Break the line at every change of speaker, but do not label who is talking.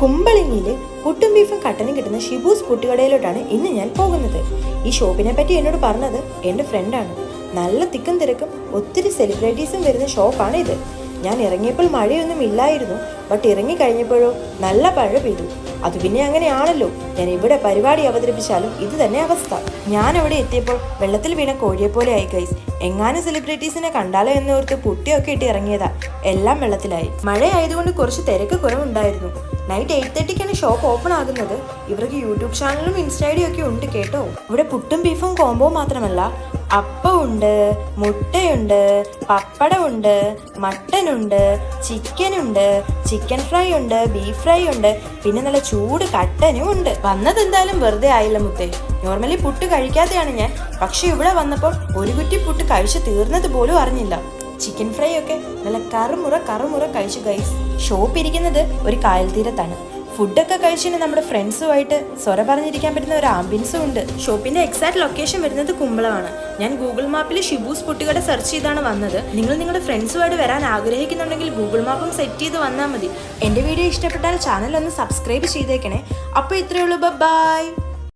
കുമ്പളങ്ങിയിൽ പുട്ടും ബീഫും കട്ടനും കിട്ടുന്ന ഷിബൂസ് പുട്ടുകടയിലോട്ടാണ് ഇന്ന് ഞാൻ പോകുന്നത്. ഈ ഷോപ്പിനെ പറ്റി എന്നോട് പറഞ്ഞത് എന്റെ ഫ്രണ്ടാണ്. നല്ല തിക്കും തിരക്കും ഒത്തിരി സെലിബ്രിറ്റീസും വരുന്ന ഷോപ്പാണ് ഇത്. ഞാൻ ഇറങ്ങിയപ്പോൾ മഴയൊന്നും ഇല്ലായിരുന്നു ബട്ട് ഇറങ്ങി കഴിഞ്ഞപ്പോഴോ നല്ല മഴ പെയ്തു. അത് പിന്നെ അങ്ങനെയാണല്ലോ. ഞാൻ ഇവിടെ പരിപാടി അവതരിപ്പിച്ചാലും ഇത് തന്നെ അവസ്ഥ. ഞാൻ അവിടെ എത്തിയപ്പോൾ വെള്ളത്തിൽ വീണ കോഴിയെ പോലെ ആയി ഗൈസ് എങ്ങാനും സെലിബ്രിറ്റീസിനെ കണ്ടാലോ എന്നോർത്ത് പുട്ടിയൊക്കെ ഇട്ട് ഇറങ്ങിയതാ. എല്ലാം വെള്ളത്തിലായി. മഴയായതുകൊണ്ട് കുറച്ച് തിരക്ക് കുറവുണ്ടായിരുന്നു. നൈറ്റ് എയ്റ്റ് തേർട്ടിക്കാണ് ഷോപ്പ് ഓപ്പൺ ആകുന്നത്. ഇവർക്ക് യൂട്യൂബ് ചാനലും ഇൻസ്റ്റൈഡിയും ഒക്കെ ഉണ്ട് കേട്ടോ. ഇവിടെ പുട്ടും ബീഫും കോംബോ മാത്രമല്ല അപ്പമുണ്ട് മുട്ടയുണ്ട് പപ്പടമുണ്ട് മട്ടനുണ്ട് ചിക്കനുണ്ട് ചിക്കൻ ഫ്രൈ ഉണ്ട് ബീഫ് ഫ്രൈ ഉണ്ട് പിന്നെ നല്ല ചൂട് കട്ടനും ഉണ്ട്. വന്നത് എന്തായാലും വെറുതെ ആയില്ല മുത്തേ. നോർമലി പുട്ട് കഴിക്കാതെയാണ് ഞാൻ. പക്ഷെ ഇവിടെ വന്നപ്പോൾ ഒരു കുറ്റി പുട്ട് കഴിച്ചു തീർന്നത് പോലും അറിഞ്ഞില്ല. ചിക്കൻ ഫ്രൈ ഒക്കെ നല്ല കറുമുറ കറുമുറ കഴിച്ചു ഗൈസ് ഷോപ്പ് ഇരിക്കുന്നത് ഒരു കായൽ തീരത്താണ് ഫുഡൊക്കെ കഴിച്ചിട്ട് നമ്മുടെ ഫ്രണ്ട്സുമായിട്ട് സ്വര പറഞ്ഞിരിക്കാൻ പറ്റുന്ന ഒരു ആംബിയൻസും ഉണ്ട്. ഷോപ്പിന്റെ എക്സാക്ട് ലൊക്കേഷൻ വരുന്നത് കുമ്പളമാണ്. ഞാൻ ഗൂഗിൾ മാപ്പിൽ ഷിബൂസ് പുട്ടുകട സെർച്ച് ചെയ്താണ് വന്നത്. നിങ്ങൾ നിങ്ങളുടെ ഫ്രണ്ട്സുമായിട്ട് വരാൻ ആഗ്രഹിക്കുന്നുണ്ടെങ്കിൽ ഗൂഗിൾ മാപ്പും സെറ്റ് ചെയ്ത് വന്നാൽ മതി. എന്റെ വീഡിയോ ഇഷ്ടപ്പെട്ടാൽ ചാനൽ ഒന്ന് സബ്സ്ക്രൈബ് ചെയ്തേക്കണേ. അപ്പോൾ ഇത്രയേ ഉള്ളൂ. ബൈ